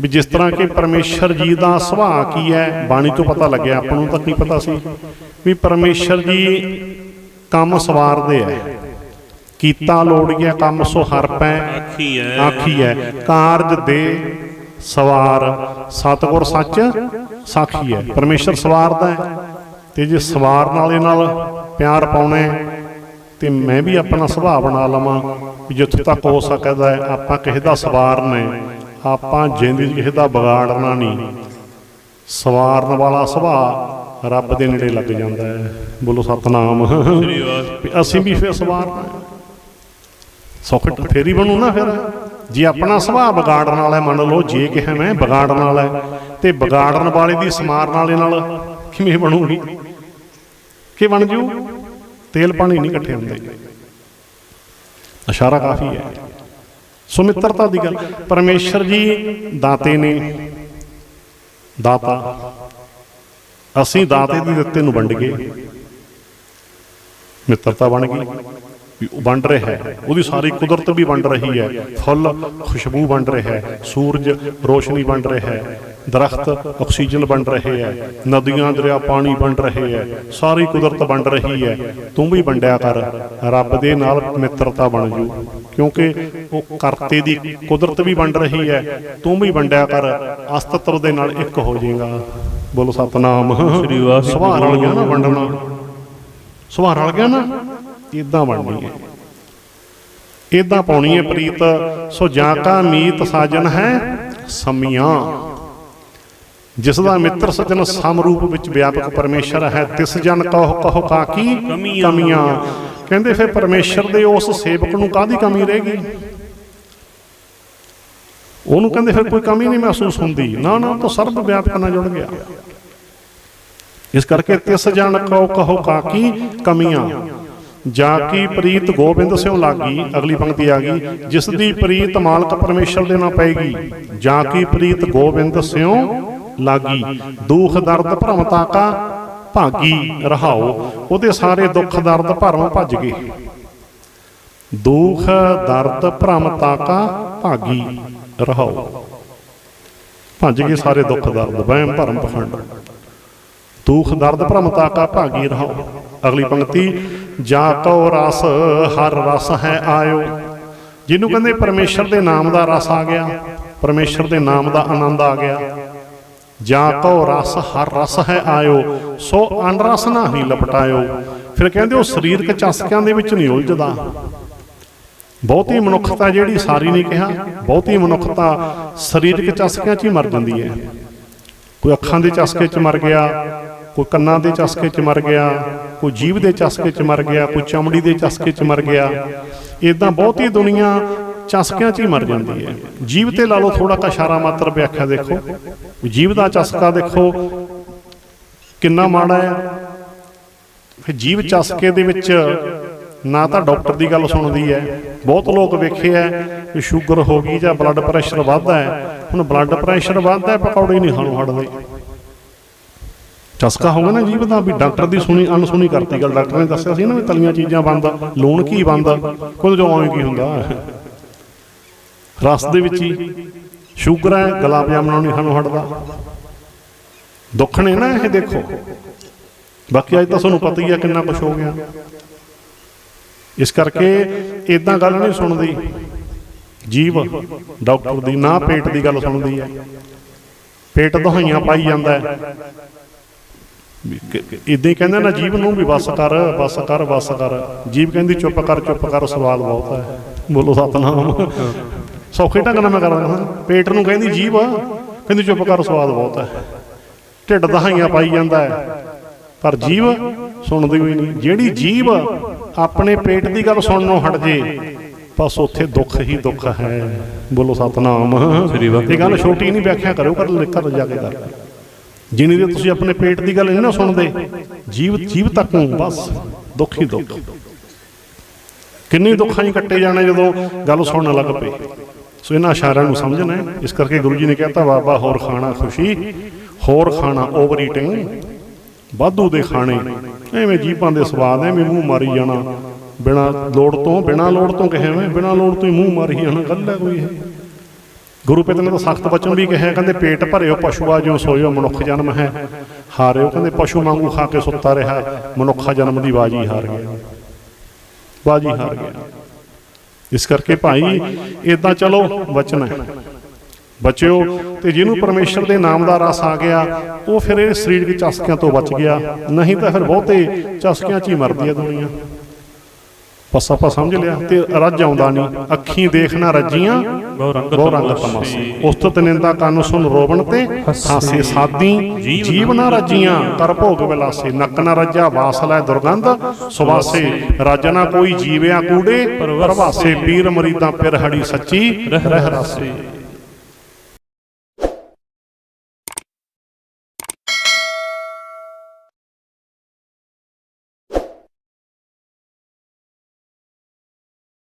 ਵੀ ਜਿਸ ਤਰ੍ਹਾਂ ਕਿ ਪਰਮੇਸ਼ਰ ਜੀ ਦਾ ਸੁਭਾਅ ਕੀ ਹੈ ਬਾਣੀ ਤੋਂ ਪਤਾ ਲੱਗਿਆ ਆਪਾਂ ਨੂੰ ਤਾਂ ਕੀ ਪਤਾ ਸੀ ਵੀ ਪਰਮੇਸ਼ਰ ਜੀ ਕੰਮ ਸਵਾਰਦੇ ਐ ਕੀਤਾ ਲੋੜੀਐ ਕੰਮ ਸੋ ਹਰ ਪੈ। ਆਖੀ ਹੈ। ਆਖੀ ਹੈ ਕਾਰਜ ਦੇ ਸਵਾਰ। ਸਤਗੁਰ ਸੱਚ ਸਾਖੀ ਹੈ। ਪਰਮੇਸ਼ਰ ਸਵਾਰਦਾ ਹੈ। ਤੇ ਜੇ ਸਵਾਰਨ ਵਾਲੇ ਨਾਲ ਪਿਆਰ ਪਾਉਣਾ ਤੇ ਮੈਂ ਵੀ ਆਪਣਾ ਸੁਭਾਅ ਬਣਾ ਲਵਾਂ ਜਿੱਥੋਂ ਤੱਕ ਹੋ ਸਕਦਾ ਹੈ ਆਪਾਂ ਕਿਸੇ ਦਾ ਸਵਾਰਨਾ ਹੈ ਆਪਾਂ ਜ਼ਿੰਦਗੀ 'ਚ ਕਿਸੇ ਦਾ ਵਿਗਾੜਨਾ ਨਹੀਂ। ਸਵਾਰਨ ਵਾਲਾ ਸੁਭਾਅ ਰੱਬ ਦੇ ਨੇੜੇ ਲੱਗ ਜਾਂਦਾ ਹੈ। ਬੋਲੋ ਸਤਨਾਮ। ਅਸੀਂ ਵੀ ਫਿਰ ਸਵਾਰਨਾ ਹੈ। ਸੌਖਟ ਬਣੂ ਨਾ ਫਿਰ। ਜੇ ਆਪਣਾ ਸੁਭਾਅ ਵਿਗਾੜਨ ਵਾਲਾ ਮੰਨ ਲਓ ਜੇ ਕਿਹਾ ਮੈਂ ਵਿਗਾੜਨ ਵਾਲਾ ਹੈ, ਤੇ ਵਿਗਾੜਨ ਵਾਲੇ ਦੀ ਸਮਾਰਨ ਵਾਲੇ ਨਾਲ ਕਿਵੇਂ ਬਣੂਗੀ? ਕਿ ਬਣ ਜੂ? ਤੇਲ ਪਾਣੀ ਨਹੀਂ ਇਕੱਠੇ ਹੁੰਦੇ। ਇਸ਼ਾਰਾ ਕਾਫੀ ਹੈ। ਸੋ ਮਿੱਤਰਤਾ ਦੀ ਗੱਲ। ਪਰਮੇਸ਼ਰ ਜੀ ਦਾਤੇ ਨੇ। ਦਾਤਾ। ਅਸੀਂ ਦਾਤੇ ਦੀ ਦਿੱਤੇ ਨੂੰ ਵੰਡ ਗਏ। ਮਿੱਤਰਤਾ ਬਣ ਗਈ। ਵੰਡ ਰਿਹਾ ਹੈ। ਉਹਦੀ ਸਾਰੀ ਕੁਦਰਤ ਵੀ ਵੰਡ ਰਹੀ ਹੈ। ਫੁੱਲ, ਖੁਸ਼ਬੂ ਵੰਡ ਰਿਹਾ ਹੈ। ਸੂਰਜ, ਰੋਸ਼ਨੀ ਵੰਡ ਰਿਹਾ ਹੈ। ਦਰਖਤ, ਆਕਸੀਜਨ ਵੰਡ ਰਹੇ ਹੈ। ਨਦੀਆਂ, ਦਰਿਆ, ਪਾਣੀ ਵੰਡ ਰਹੇ ਹੈ। ਸਾਰੀ ਕੁਦਰਤ ਵੰਡ ਰਹੀ ਹੈ। ਤੂੰ ਵੀ ਵੰਡਿਆ ਕਰ। ਰੱਬ ਦੇ ਨਾਲ ਮਿੱਤਰਤਾ ਬਣ ਜੂ। ਕਿਉਂਕਿ ਉਹ ਕਰਤੇ ਦੀ ਕੁਦਰਤ ਵੀ ਵੰਡ ਰਹੀ ਹੈ ਤੂੰ ਵੀ ਵੰਡਿਆ ਕਰ ਅਸਤਤਵ ਦੇ ਨਾਲ ਇੱਕ ਹੋ ਜਾਏਗਾ। ਬੋਲੋ ਸਤਨਾਮ। ਸ੍ਰੀ ਵਾਹਿਗੁਰੂ। ਸੁਭਾਅ ਰਲ ਗਿਆ ਨਾ ਵੰਡਣਾ। ਸੁਭਾਅ ਰਲ ਗਿਆ ਨਾ ਇਦਾਂ ਬਣਨੀ ਹੈ। ਇਦਾਂ ਪਾਉਣੀ ਹੈ ਪ੍ਰੀਤ ਸੋ ਜਾਂ ਕਾ ਮੀਤ ਸਾਜਨ ਹੈ ਸਮੀਆਂ। ਜਿਸ ਦਾ ਮਿੱਤਰ ਸਜਣ ਸਮਰੂਪ ਵਿੱਚ ਵਿਆਪਕ ਪਰਮੇਸ਼ਰ ਹੈ ਤਿਸ ਜਨ ਕਹੋ ਕਹੋ ਕਾਕੀ ਕਮੀਆਂ। ਕਮੀਆਂ। ਕਹਿੰਦੇ ਫਿਰ ਪਰਮੇਸ਼ਰ ਦੇ ਉਸ ਸੇਵਕ ਨੂੰ ਕਾਹਦੀ ਕਮੀ ਰਹੇਗੀ ਉਹਨੂੰ ਕਹਿੰਦੇ ਫਿਰ ਕੋਈ ਕਮੀ ਨਹੀਂ ਮਹਿਸੂਸ ਹੁੰਦੀ। ਨਾ ਨਾ, ਤਾਂ ਸਰਬ ਵਿਆਪਕ ਨਾਲ ਜੁੜ ਗਿਆ। ਇਸ ਕਰਕੇ ਤਿਸ ਜਨ ਕਹੋ ਕਹੋ ਕਾਕੀ ਕਮੀਆਂ? ਜਾ ਕੀ ਪ੍ਰੀਤ ਗੋਬਿੰਦ ਸਿਉ ਲਾਗੀ? ਅਗਲੀ ਪੰਕਤੀ ਆ ਗਈ, ਜਿਸ ਦੀ ਪ੍ਰੀਤ ਮਾਲਕ ਪਰਮੇਸ਼ਰ ਦੇ ਨਾਲ ਪਏਗੀ। ਜਾ ਕੀ ਪ੍ਰੀਤ ਗੋਬਿੰਦ ਸਿਉ ਲਾਗੀ? ਦੁਖ ਦਰਦ ਭਰਮ ਤਾਕਾ ਭਾਗੀ ਰਹਾਓ, ਉਹਦੇ ਸਾਰੇ ਦੁੱਖ ਦਰਦ ਭਰਮ ਭੱਜ ਗਏ। ਦੁੱਖ, ਦਰਦ, ਭਰਮ, ਤਾਕਾ ਭਾਗੀ ਰਹਾਓ। ਭੱਜ ਗਏ ਸਾਰੇ ਦੁੱਖ, ਦਰਦ, ਵਹਿਮ, ਭਰਮ, ਪਖੰਡ। ਦੁਖ, ਦਰਦ, ਭਰਮ, ਤਾਕਾ ਭਾਗੀ ਰਹਾਓ। ਅਗਲੀ ਪੰਕਤੀ, ਜਾ ਕਉ ਰਸ, ਹਰ ਰਸ ਹੈ ਆਇਓ। ਜਿਹਨੂੰ ਕਹਿੰਦੇ ਪਰਮੇਸ਼ਰ ਦੇ ਨਾਮ ਦਾ ਰਸ ਆ ਗਿਆ, ਪਰਮੇਸ਼ਰ ਦੇ ਨਾਮ ਦਾ ਆਨੰਦ ਆ ਗਿਆ। ਜਾਂ ਕਉ ਰਸ, ਹਰ ਰਸ ਹੈ ਆਇਓ, ਸੋ ਅਨਰਸ ਨਾ ਹੀ ਲਪਟਾਇਓ। ਫਿਰ ਕਹਿੰਦੇ ਉਹ ਸਰੀਰਕ ਚਸਕਿਆਂ ਦੇ ਵਿੱਚ ਨਹੀਂ ਉਲਝਦਾ। ਬਹੁਤੀ ਮਨੁੱਖਤਾ ਜਿਹੜੀ ਸਾਰੀ ਨਹੀਂ ਕਿਹਾ, ਬਹੁਤੀ ਮਨੁੱਖਤਾ ਸਰੀਰਕ ਚਸਕਿਆਂ 'ਚ ਹੀ ਮਰ ਜਾਂਦੀ ਹੈ। ਕੋਈ ਅੱਖਾਂ ਦੇ ਚਸਕੇ 'ਚ ਮਰ ਗਿਆ, ਕੋਈ ਕੰਨਾਂ ਦੇ ਚਸਕੇ 'ਚ ਮਰ ਗਿਆ, ਕੋਈ ਜੀਭ ਦੇ ਚਸਕੇ 'ਚ ਮਰ ਗਿਆ, ਕੋਈ ਚਮੜੀ ਦੇ ਚਸਕੇ 'ਚ ਮਰ ਗਿਆ। ਇਦਾਂ ਬਹੁਤੀ ਦੁਨੀਆ ਚਸਕਿਆਂ 'ਚ ਹੀ ਮਰ ਜਾਂਦੀ ਹੈ। ਜੀਵ ਤੇ ਲਾ ਲਓ ਥੋੜਾ ਕਾ ਇਸ਼ਾਰਾ ਮਾਤਰ ਵਿਆਖਿਆ ਦੇਖੋ। ਜੀਵ ਦਾ ਚਸਕਾ ਦੇਖੋ, ਕਿੰਨਾ ਮਾੜਾ ਹੈ। ਫਿਰ ਜੀਭ ਚਸਕੇ ਦੇ ਵਿੱਚ ਨਾ ਤਾਂ ਡਾਕਟਰ ਦੀ ਗੱਲ ਸੁਣਦੀ ਹੈ। ਬਹੁਤ ਲੋਕ ਵੇਖੇ ਹੈ ਕਿ ਸ਼ੂਗਰ ਹੋ ਗਈ ਜਾਂ ਬਲੱਡ ਪ੍ਰੈਸ਼ਰ ਵੱਧਦਾ ਹੈ। ਹੁਣ ਬਲੱਡ ਪ੍ਰੈਸ਼ਰ ਵੱਧਦਾ ਪਕੌੜੇ ਨਹੀਂ ਖਾਣੋਂ ਹਟਦੇ। ਚਸਕਾ ਹੋਗਾ ਨਾ ਜੀਵ ਦਾ ਵੀ ਡਾਕਟਰ ਦੀ ਸੁਣੀ, ਅਣਸੁਣੀ ਕਰਤੀ ਗੱਲ। ਡਾਕਟਰ ਨੇ ਦੱਸਿਆ ਸੀ ਨਾ ਵੀ ਤਲੀਆਂ ਚੀਜ਼ਾਂ ਬੰਦ, ਲੂਣ ਕੀ ਬੰਦ। ਕੋਈ ਜੋ ਆਉਂ ਕੀ ਹੁੰਦਾ। ਰਸ ਦੇ ਵਿੱਚ ਹੀ ਸ਼ੂਗਰ ਹੈ ਗੁਲਾਬ ਜਾਮਨਾਂ ਨਹੀਂ ਸਾਨੂੰ ਹਟਦਾ। ਦੁੱਖ ਨੇ ਨਾ ਇਹ ਦੇਖੋ। ਬਾਕੀ ਅੱਜ ਤਾਂ ਤੁਹਾਨੂੰ ਪਤਾ ਹੀ ਆ ਕਿੰਨਾ ਕੁਝ ਹੋ ਗਿਆ। ਇਸ ਕਰਕੇ ਇਦਾਂ ਗੱਲ ਨਹੀਂ ਸੁਣਦੀ। ਜੀਵ ਡਾਕਟਰ ਦੀ ਨਾ ਪੇਟ ਦੀ ਗੱਲ ਸੁਣਦੀ ਹੈ ਪੇਟ ਦਹਾਈਆਂ ਪਾਈ ਜਾਂਦਾ ਹੈ। ਇਦਾਂ ਹੀ ਕਹਿੰਦੇ ਨਾ ਜੀਵ ਨੂੰ ਵੀ ਬਸ ਕਰ ਬਸ ਕਰ ਬਸ ਕਰ। ਜੀਵ ਕਹਿੰਦੀ, ਚੁੱਪ ਕਰ ਚੁੱਪ ਕਰ, ਸਵਾਲ ਬਹੁਤ ਹੈ। ਬੋਲੋ ਸਤਨਾਮ। ਸੌਖੇ ਢੰਗ ਨਾਲ ਮੈਂ ਕਰਦਾ ਹਾਂ। ਪੇਟ ਨੂੰ ਕਹਿੰਦੀ ਜੀਵ ਕਹਿੰਦੀ ਚੁੱਪ ਕਰ ਸਵਾਦ ਬਹੁਤ ਹੈ। ਢਿੱਡ ਦਹਾਈਆਂ ਪਾਈ ਜਾਂਦਾ ਹੈ। ਪਰ ਜੀਵ ਸੁਣਦੀ ਹੋਈ ਨਹੀਂ। ਜਿਹੜੀ ਜੀਵ ਆਪਣੇ ਪੇਟ ਦੀ ਗੱਲ ਸੁਣਨੋਂ ਹਟ ਜੇ ਬਸ ਉੱਥੇ ਦੁੱਖ ਹੀ ਦੁੱਖ ਹੈ। ਬੋਲੋ ਸਤਨਾਮ। ਸ੍ਰੀ ਵਾਹਿਗੁਰੂ। ਇਹ ਗੱਲ ਛੋਟੀ ਨਹੀਂ ਵਿਆਖਿਆ ਕਰਿਓ ਕਰ ਘਰ ਜਾ ਕੇ ਕਰ। ਜਿੰਨੀ ਦੇ ਤੁਸੀਂ ਆਪਣੇ ਪੇਟ ਦੀ ਗੱਲ ਨਹੀਂ ਨਾ ਸੁਣਦੇ ਜੀਵ ਜੀਵ ਤੱਕ ਨੂੰ ਬਸ ਦੁੱਖ ਹੀ ਦੁੱਖ। ਕਿੰਨੇ ਦੁੱਖਾਂ ਹੀ ਕੱਟੇ ਜਾਣੇ ਜਦੋਂ ਗੱਲ ਸੁਣਨ ਲੱਗ ਪਏ। ਸੋ ਇਹਨਾਂ ਇਸ਼ਾਰਿਆਂ ਨੂੰ ਸਮਝਣਾ ਹੈ। ਇਸ ਕਰਕੇ ਗੁਰੂ ਜੀ ਨੇ ਕਹਿਤਾ ਬਾਬਾ ਹੋਰ ਖਾਣਾ ਖੁਸ਼ੀ, ਹੋਰ ਖਾਣਾ ਓਵਰ ਈਟਿੰਗ ਵਾਧੂ ਦੇ ਖਾਣੇ। ਐਵੇਂ ਜੀਭਾਂ ਦੇ ਸਵਾਦ ਐਵੇਂ ਮੂੰਹ ਮਾਰੀ ਜਾਣਾ। ਬਿਨਾ ਲੋੜ ਤੋਂ, ਬਿਨਾ ਲੋੜ ਤੋਂ ਕਹੇ ਐਵੇਂ ਬਿਨਾ ਲੋੜ ਤੋਂ ਹੀ ਮੂੰਹ ਮਾਰੀ ਜਾਣਾ, ਗੱਲ ਹੈ ਕੋਈ ਇਹ। ਗੁਰੂ ਪਿਤਾ ਨੇ ਤਾਂ ਸਖਤ ਵਚਨ ਵੀ ਕਿਹਾ, ਕਹਿੰਦੇ ਪੇਟ ਭਰਿਓ ਪਸ਼ੂਆ, ਜਿਉ ਸੋਇਓ ਮਨੁੱਖ ਜਨਮ ਹੈ। ਹਾਰਿਓ, ਕਹਿੰਦੇ ਪਸ਼ੂ ਵਾਂਗੂ ਖਾ ਕੇ ਸੁੱਤਾ ਰਿਹਾ, ਮਨੁੱਖਾ ਜਨਮ ਦੀ ਬਾਜੀ ਹਾਰ ਗਿਆ। ਬਾਜੀ ਹਾਰ ਗਿਆ। ਇਸ ਕਰਕੇ ਭਾਈ ਇਦਾਂ ਚਲੋ, ਬਚਣਾ ਹੈ। ਬਚਿਓ ਤੇ ਜਿਹਨੂੰ ਪਰਮੇਸ਼ਰ ਦੇ ਨਾਮ ਦਾ ਰਸ ਆ ਗਿਆ, ਉਹ ਫਿਰ ਇਹ ਸਰੀਰ ਸਰੀਰਕ ਚਸਕਿਆਂ ਤੋਂ ਬਚ ਗਿਆ। ਨਹੀਂ ਤਾਂ ਫਿਰ ਬਹੁਤੇ ਚਸਕਿਆਂ 'ਚ ਹੀ ਮਰਦੀ ਹੈ ਦੁਨੀਆ। ਬਸ ਆਪਾਂ ਸਮਝ ਲਿਆ ਤੇ ਰੱਜ ਆਉਂਦਾ ਨਹੀਂ। ਅੱਖੀਂ ਦੇਖਣਾ ਰੱਜੀਆਂ ਬਹੁ ਰੰਗ ਬਹੁ ਉਸਤਤ ਨਿੰਦਾ ਕੰਨ ਸੁਨ ਰੋਵਣ ਤੇ ਹਾਸੇ ਸਾਦੀ, ਜੀਵ ਨਾ ਰੱਜੀਆਂ, ਕਰ ਭੋਗ ਵਿਲਾਸੇ ਨੱਕ ਨਾ ਰੱਜਾ, ਵਾਸ ਲੈ ਦੁਰਗੰਧ, ਸੁਵਾਸੇ, ਰੱਜ ਨਾ ਕੋਈ ਜੀਵਿਆ ਕੂੜੇ, ਪ੍ਰਵਾਸੇ ਪੀਰ ਮਰੀਦਾਂ ਪਿਰ ਹੜੀ ਸੱਚੀ ਰਹਿ ਰਾਸੇ